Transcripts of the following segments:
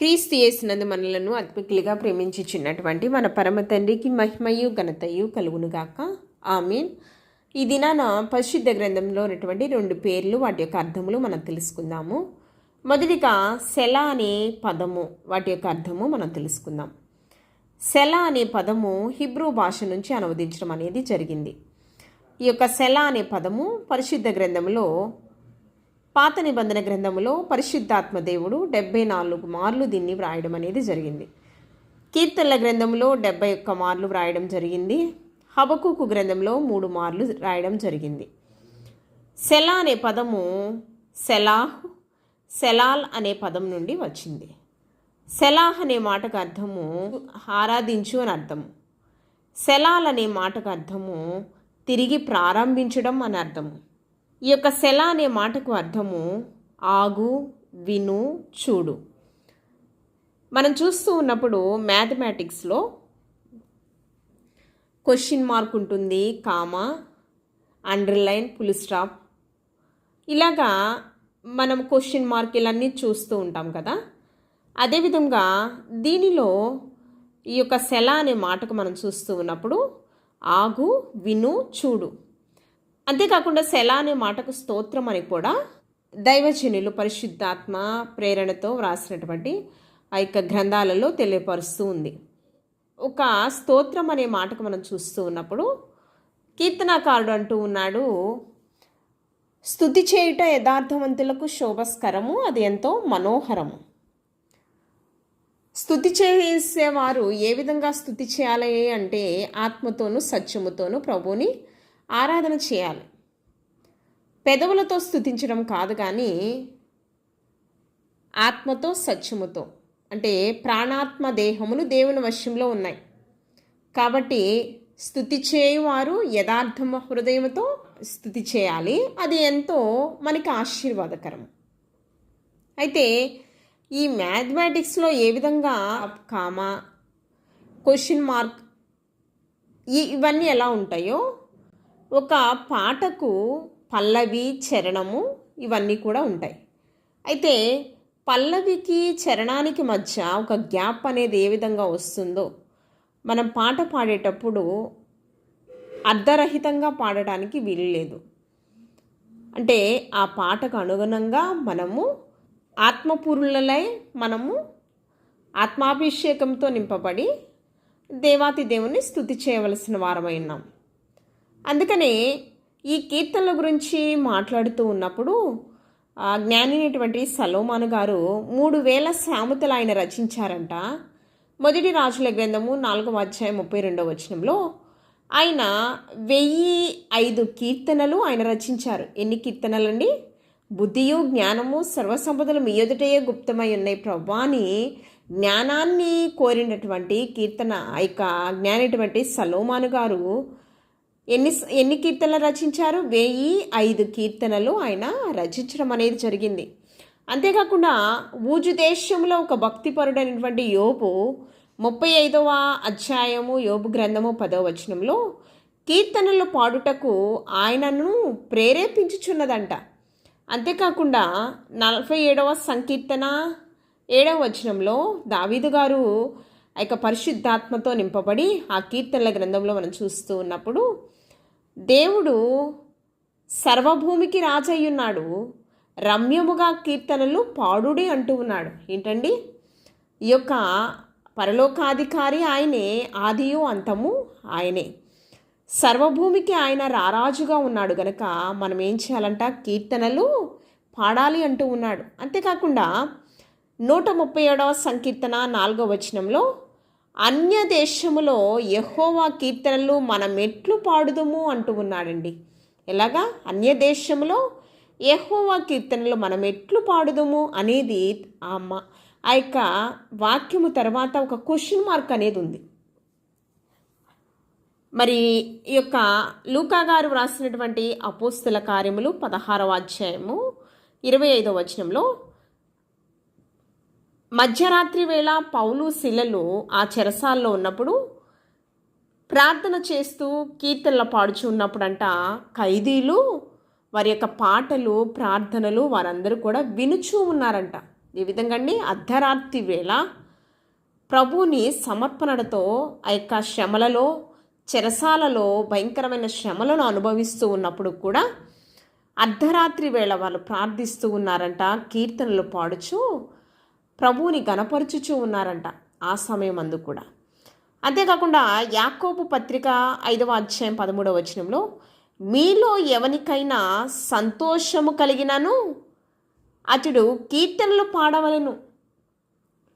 క్రీస్తు చేసినందు మనలను అద్భుతులుగా ప్రేమించుచున్నటువంటి మన పరమ తండ్రికి మహిమయు ఘనతయు కలుగునుగాక. ఆమెన్. ఈ దినాన పరిశుద్ధ గ్రంథంలో ఉన్నటువంటి రెండు పేర్లు వాటి యొక్క అర్థములు మనం తెలుసుకుందాము. మొదటిగా సెల అనే పదము వాటి యొక్క అర్థము మనం తెలుసుకుందాం. సెల అనే పదము హిబ్రూ భాష నుంచి అనువదించడం అనేది జరిగింది. ఈ యొక్క సెల అనే పదము పరిశుద్ధ గ్రంథంలో పాత నిబంధన గ్రంథములో పరిశుద్ధాత్మ దేవుడు డెబ్బై నాలుగు మార్లు దీన్ని వ్రాయడం అనేది జరిగింది. కీర్తనల గ్రంథంలో డెబ్బై ఒక్క మార్లు వ్రాయడం జరిగింది. హబకుకు గ్రంథంలో మూడు మార్లు రాయడం జరిగింది. సెలా అనే పదము సెలాహ్ సెలాల్ అనే పదం నుండి వచ్చింది. సెలాహ్ అనే మాటకు అర్థము ఆరాధించు అని అర్థము సెలాల్ అనే మాటకు అర్థము తిరిగి ప్రారంభించడం అని అర్థము. ఈ యొక్క సెల అనే మాటకు అర్థము ఆగు విను చూడు. మనం చూస్తూ ఉన్నప్పుడు మ్యాథమెటిక్స్లో క్వశ్చన్ మార్క్ ఉంటుంది కామా అండర్లైన్ ఫుల్ స్టాప్ ఇలాగా మనం క్వశ్చన్ మార్క్ ఇలాన్నీ చూస్తూ ఉంటాం కదా. అదేవిధంగా దీనిలో ఈ యొక్క సెల అనే మాటకు మనం చూస్తూ ఉన్నప్పుడు ఆగు విను చూడు. అంతేకాకుండా సెలా అనే మాటకు స్తోత్రం అని కూడా దైవజనులు పరిశుద్ధాత్మ ప్రేరణతో వ్రాసినటువంటి ఆ యొక్క గ్రంథాలలో తెలియపరుస్తూ ఉంది. ఒక స్తోత్రం అనే మాటకు మనం చూస్తూ ఉన్నప్పుడు కీర్తనాకారుడు అంటూ ఉన్నాడు స్థుతి చేయుట యథార్థవంతులకు శోభస్కరము అది ఎంతో మనోహరము. స్థుతి చేసేవారు ఏ విధంగా స్థుతి చేయాలి అంటే ఆత్మతోనూ సత్యముతోనూ ప్రభుని ఆరాధన చేయాలి. పెదవులతో స్థుతించడం కాదు కానీ ఆత్మతో సత్యముతో. అంటే ప్రాణాత్మ దేహములు దేవుని వశ్యంలో ఉన్నాయి. కాబట్టి స్థుతి చేయవారు యథార్థమ హృదయంతో స్థుతి చేయాలి. అది ఎంతో మనకి ఆశీర్వాదకరం. అయితే ఈ మ్యాథమెటిక్స్లో ఏ విధంగా కామా క్వశ్చన్ మార్క్ ఇవన్నీ ఎలా ఉంటాయో ఒక పాటకు పల్లవి చరణము ఇవన్నీ కూడా ఉంటాయి. అయితే పల్లవికి చరణానికి మధ్య ఒక గ్యాప్ అనేది ఏ విధంగా వస్తుందో మనం పాట పాడేటప్పుడు అర్ధరహితంగా పాడటానికి వీలు లేదు. అంటే ఆ పాటకు అనుగుణంగా మనము ఆత్మపూర్ణులై మనము ఆత్మాభిషేకంతో నింపబడి దేవాతి దేవుని స్థుతి చేయవలసిన వారమై ఉన్నాం. అందుకనే ఈ కీర్తనల గురించి మాట్లాడుతూ ఉన్నప్పుడు జ్ఞానినటువంటి సలోమాను గారు మూడు వేల సామెతలు ఆయన రచించారంట. మొదటి రాజుల గ్రంథము నాలుగవ అధ్యాయం ముప్పై రెండవ వచనంలో ఆయన వెయ్యి ఐదు కీర్తనలు ఆయన రచించారు. ఎన్ని కీర్తనలు అండి బుద్ధియు జ్ఞానము సర్వసంపదలు మీ ఎదుటయే గుప్తమై ఉన్నాయి ప్రభా అని జ్ఞానాన్ని కోరినటువంటి కీర్తన ఇక జ్ఞానటువంటి సలోమాను గారు ఎన్ని ఎన్ని కీర్తనలు రచించారు? వెయ్యి ఐదు కీర్తనలు ఆయన రచించడం అనేది జరిగింది. అంతేకాకుండా ఊజు దేశంలో ఒక భక్తిపరుడైనటువంటి యోపు ముప్పై ఐదవ అధ్యాయము యోబు గ్రంథము పదవ వచనంలో కీర్తనలు పాడుటకు ఆయనను ప్రేరేపించుచున్నదంట. అంతేకాకుండా నలభై ఏడవ సంకీర్తన ఏడవ వచనంలో దావీదు గారు ఆ యొక్క పరిశుద్ధాత్మతో నింపబడి ఆ కీర్తనల గ్రంథంలో మనం చూస్తూ ఉన్నప్పుడు దేవుడు సర్వభూమికి రాజయ్యున్నాడు. రమ్యముగా కీర్తనలు పాడుడి అంటూ ఉన్నాడు. ఏంటండి? ఈ యొక్క పరలోకాధికారి ఆయనే ఆదియు అంతము ఆయనే. సర్వభూమికి ఆయన రారాజుగా ఉన్నాడు గనక మనం ఏం చేయాలంట? కీర్తనలు పాడాలి అంటూ ఉన్నాడు. అంతేకాకుండా నూట ముప్పై ఏడవ సంకీర్తన నాలుగవ వచనంలో అన్య దేశములో యహోవా కీర్తనలు మనం ఎట్లు పాడుదుము అంటూ ఉన్నాడండి. ఎలాగా? అన్య దేశములో యహోవా కీర్తనలు మనం ఎట్లు పాడుదుము అనేది ఆ ఆ యొక్క వాక్యము తర్వాత ఒక క్వశ్చన్ మార్క్ అనేది ఉంది. మరి ఈ యొక్క లూకా గారు వ్రాసినటువంటి అపోస్తుల కార్యములు పదహారవ అధ్యాయము ఇరవై ఐదవ వచనంలో మధ్యరాత్రి వేళ పౌలు శిలలు ఆ చెరసాల్లో ఉన్నప్పుడు ప్రార్థన చేస్తూ కీర్తనలు పాడుచు ఉన్నప్పుడంట ఖైదీలు వారి యొక్క పాటలు ప్రార్థనలు వారందరూ కూడా వినుచూ ఉన్నారంట. ఈ విధంగా అండి అర్ధరాత్రి వేళ ప్రభుని సమర్పణతో ఆ యొక్క శ్రమలలో చెరసాలలో భయంకరమైన శ్రమలను అనుభవిస్తూ ఉన్నప్పుడు కూడా అర్ధరాత్రి వేళ వాళ్ళు ప్రార్థిస్తూ ఉన్నారంట కీర్తనలు పాడుచు ప్రభువుని గనపరుచుచూ ఉన్నారంట ఆ సమయం అందు కూడా. అంతేకాకుండా యాకోబు పత్రిక ఐదవ అధ్యాయం పదమూడవ వచనంలో మీలో ఎవరికైనా సంతోషము కలిగినను? అతడు కీర్తనలు పాడవలెను.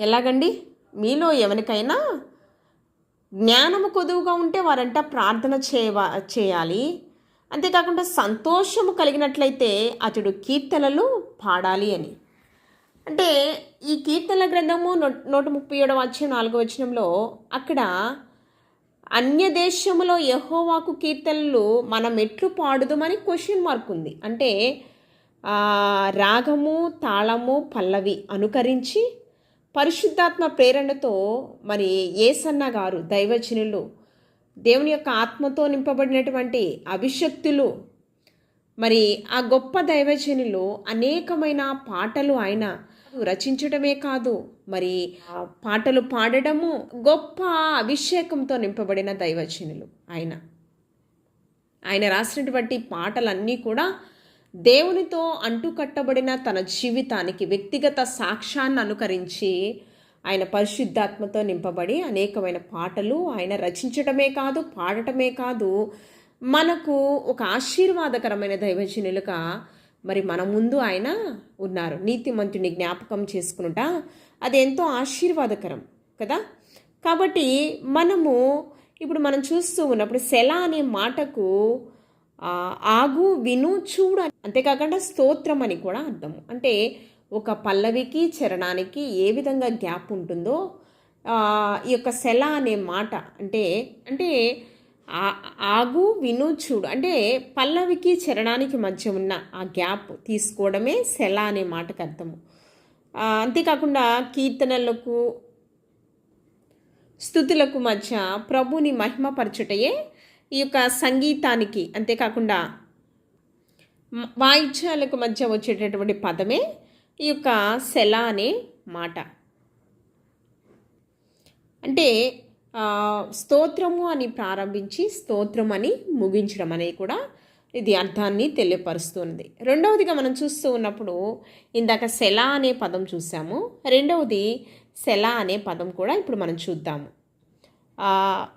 ఎలాగండి? మీలో ఎవరికైనా జ్ఞానము కొదువుగా ఉంటే వారంట ప్రార్థన చేయవా చేయాలి. అంతేకాకుండా సంతోషము కలిగినట్లయితే అతడు కీర్తనలు పాడాలి అని. అంటే ఈ కీర్తనల గ్రంథము నూట నూట ముప్పై ఏడవ వచ్చే నాలుగో వచనంలో అక్కడ అన్య దేశములో యహోవాకు కీర్తనలు మనం ఎట్లు పాడుదామని క్వశ్చన్ మార్క్ ఉంది. అంటే రాగము తాళము పల్లవి అనుకరించి పరిశుద్ధాత్మ ప్రేరణతో మరి ఏసన్న గారు దైవజనులు దేవుని యొక్క ఆత్మతో నింపబడినటువంటి అభిషక్తులు మరి ఆ గొప్ప దైవజనులు అనేకమైన పాటలు ఆయన రచించడమే కాదు మరి పాటలు పాడడము గొప్ప అభిషేకంతో నింపబడిన దైవజనులు ఆయన. ఆయన రాసినటువంటి పాటలన్నీ కూడా దేవునితో అంటుకట్టబడిన తన జీవితానికి వ్యక్తిగత సాక్ష్యాన్ని అనుకరించి ఆయన పరిశుద్ధాత్మతో నింపబడి అనేకమైన పాటలు ఆయన రచించటమే కాదు పాడటమే కాదు మనకు ఒక ఆశీర్వాదకరమైన దైవజనులుగా మరి మన ముందు ఆయన ఉన్నారు. నీతిమంతుని జ్ఞాపకం చేసుకునుట అది ఎంతో ఆశీర్వాదకరం కదా? కాబట్టి మనము ఇప్పుడు మనం చూస్తూ ఉన్నప్పుడు శల అనే మాటకు ఆగు విను చూడు అంతేకాకుండా స్తోత్రం అని కూడా అర్థము. అంటే ఒక పల్లవికి చరణానికి ఏ విధంగా గ్యాప్ ఉంటుందో ఈ యొక్క శల అనే మాట అంటే అంటే ఆగు విను చూడు. అంటే పల్లవికి చరణానికి మధ్య ఉన్న ఆ గ్యాప్ తీసుకోవడమే శల అనే మాటకు అర్థము. అంతేకాకుండా కీర్తనలకు స్థుతులకు మధ్య ప్రభుని మహిమపరచుటయే ఈ యొక్క సంగీతానికి అంతేకాకుండా వాయిద్యాలకు మధ్య వచ్చేటటువంటి పదమే ఈ యొక్క శల అనే మాట. అంటే స్తోత్రము అని ప్రారంభించి స్తోత్రం అని ముగించడం అనేది కూడా ఇది అర్థాన్ని తెలియపరుస్తుంది. రెండవదిగా మనం చూస్తూ ఉన్నప్పుడు ఇందాక సెల అనే పదం చూసాము. రెండవది సెల అనే పదం కూడా ఇప్పుడు మనం చూద్దాము.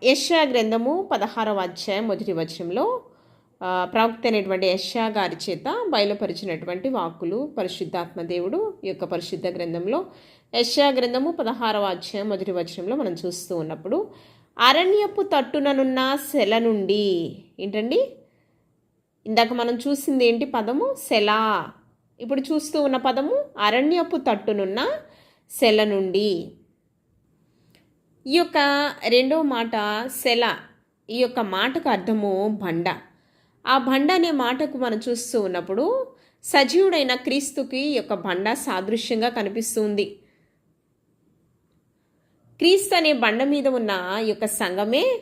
యష్యా గ్రంథము పదహారవ అధ్యాయం మొదటి వచనంలో ప్రవక్త అయినటువంటి యెషయా గారి చేత బయలుపరిచినటువంటి వాక్కులు పరిశుద్ధాత్మ దేవుడు యొక్క పరిశుద్ధ గ్రంథంలో యశ్యా గ్రంథము పదహారవ అధ్యాయం మొదటి వచనంలో మనం చూస్తూ ఉన్నప్పుడు అరణ్యపు తట్టుననున్న సెల నుండి ఏంటండి? ఇందాక మనం చూసింది ఏంటి పదము? శెలా ఇప్పుడు చూస్తూ ఉన్న పదము అరణ్యపు తట్టునున్న సెల నుండి ఈ యొక్క రెండవ మాట సెల ఈ యొక్క మాటకు అర్థము బండ. ఆ బండ అనే మాటకు మనం చూస్తూ ఉన్నప్పుడు సజీవుడైన క్రీస్తుకి ఈ యొక్క బండ సాదృశ్యంగా కనిపిస్తుంది. క్రీస్తు అనే బండ మీద ఉన్న ఈ యొక్క సంఘమే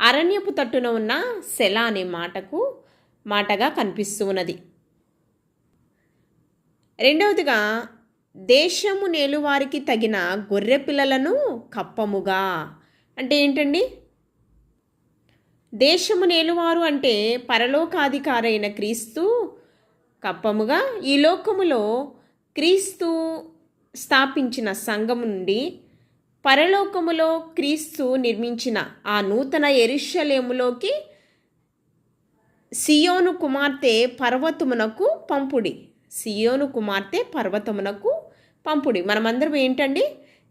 అరణ్యపు తట్టున ఉన్న సెల అనే మాటకు మాటగా కనిపిస్తూ ఉన్నది. రెండవదిగా దేశము నేలువారికి తగిన గొర్రె పిల్లలను కప్పముగా. అంటే ఏంటండి? దేశము నేలువారు అంటే పరలోకాధికారైన క్రీస్తు కప్పముగా. ఈ లోకములో క్రీస్తు స్థాపించిన సంఘం నుండి పరలోకములో క్రీస్తు నిర్మించిన ఆ నూతన ఎరుషలేములోకి సియోను కుమార్తె పర్వతమునకు పంపుడి. సియోను కుమార్తె పర్వతమునకు పంపుడి. మనమందరం ఏంటండి?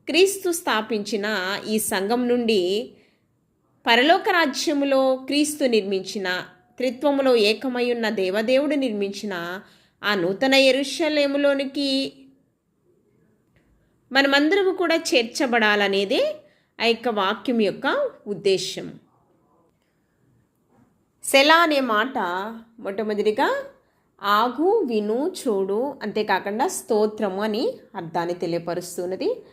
క్రీస్తు స్థాపించిన ఈ సంఘం నుండి పరలోక రాజ్యములో క్రీస్తు నిర్మించిన త్రిత్వములో ఏకమై ఉన్న దేవదేవుడు నిర్మించిన ఆ నూతన ఎరుషలేములోనికి మనమందరము కూడా చేర్చబడాలనేదే ఆ యొక్క వాక్యం యొక్క ఉద్దేశం సెల అనే మాట మొట్టమొదటిగా ఆగు విను చూడు అంతేకాకుండా స్తోత్రము అని అర్థాన్ని తెలియపరుస్తున్నది.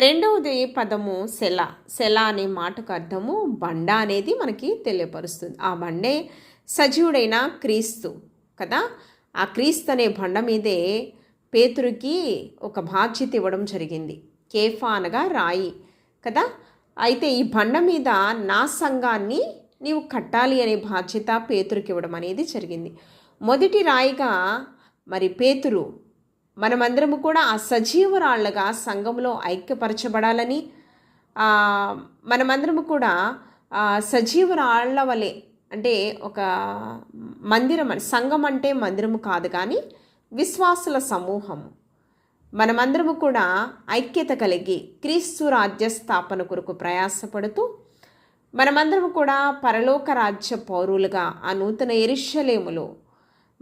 రెండవది పదము సెల. సెల అనే మాటకు అర్థము బండ అనేది మనకి తెలియపరుస్తుంది. ఆ బండే సజీవుడైన క్రీస్తు కదా? ఆ క్రీస్తు అనే బండ మీదే పేతురుకి ఒక బాధ్యత ఇవ్వడం జరిగింది. కేఫా అనగా రాయి కదా? అయితే ఈ బండ మీద నా సంఘాన్ని నీవు కట్టాలి అనే బాధ్యత పేతురుకి ఇవ్వడం అనేది జరిగింది. మొదటి రాయిగా మరి పేతురు మనమందరము కూడా ఆ సజీవరాళ్ళగా సంఘంలో ఐక్యపరచబడాలని మనమందరము కూడా ఆ, సజీవరాళ్ళ వలె అంటే ఒక మందిరం సంఘం అంటే మందిరము కాదు కానీ విశ్వాసుల సమూహం. మనమందరము కూడా ఐక్యత కలిగి క్రీస్తు రాజ్య స్థాపన కొరకు ప్రయాసపడుతూ మనమందరం కూడా పరలోక రాజ్య పౌరులుగా ఆ నూతన ఎరిశలేములో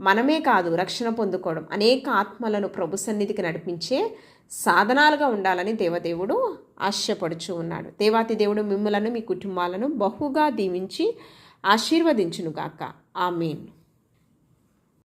మనమే కాదు రక్షణ పొందుకోవడం అనేక ఆత్మలను ప్రభు సన్నిధికి నడిపించే సాధనాలుగా ఉండాలని దేవదేవుడు ఆశపడుచు ఉన్నాడు. దేవాతి దేవుడు మిమ్మలను మీ కుటుంబాలను బహుగా దీవించి ఆశీర్వదించునుగాక. ఆమీన్.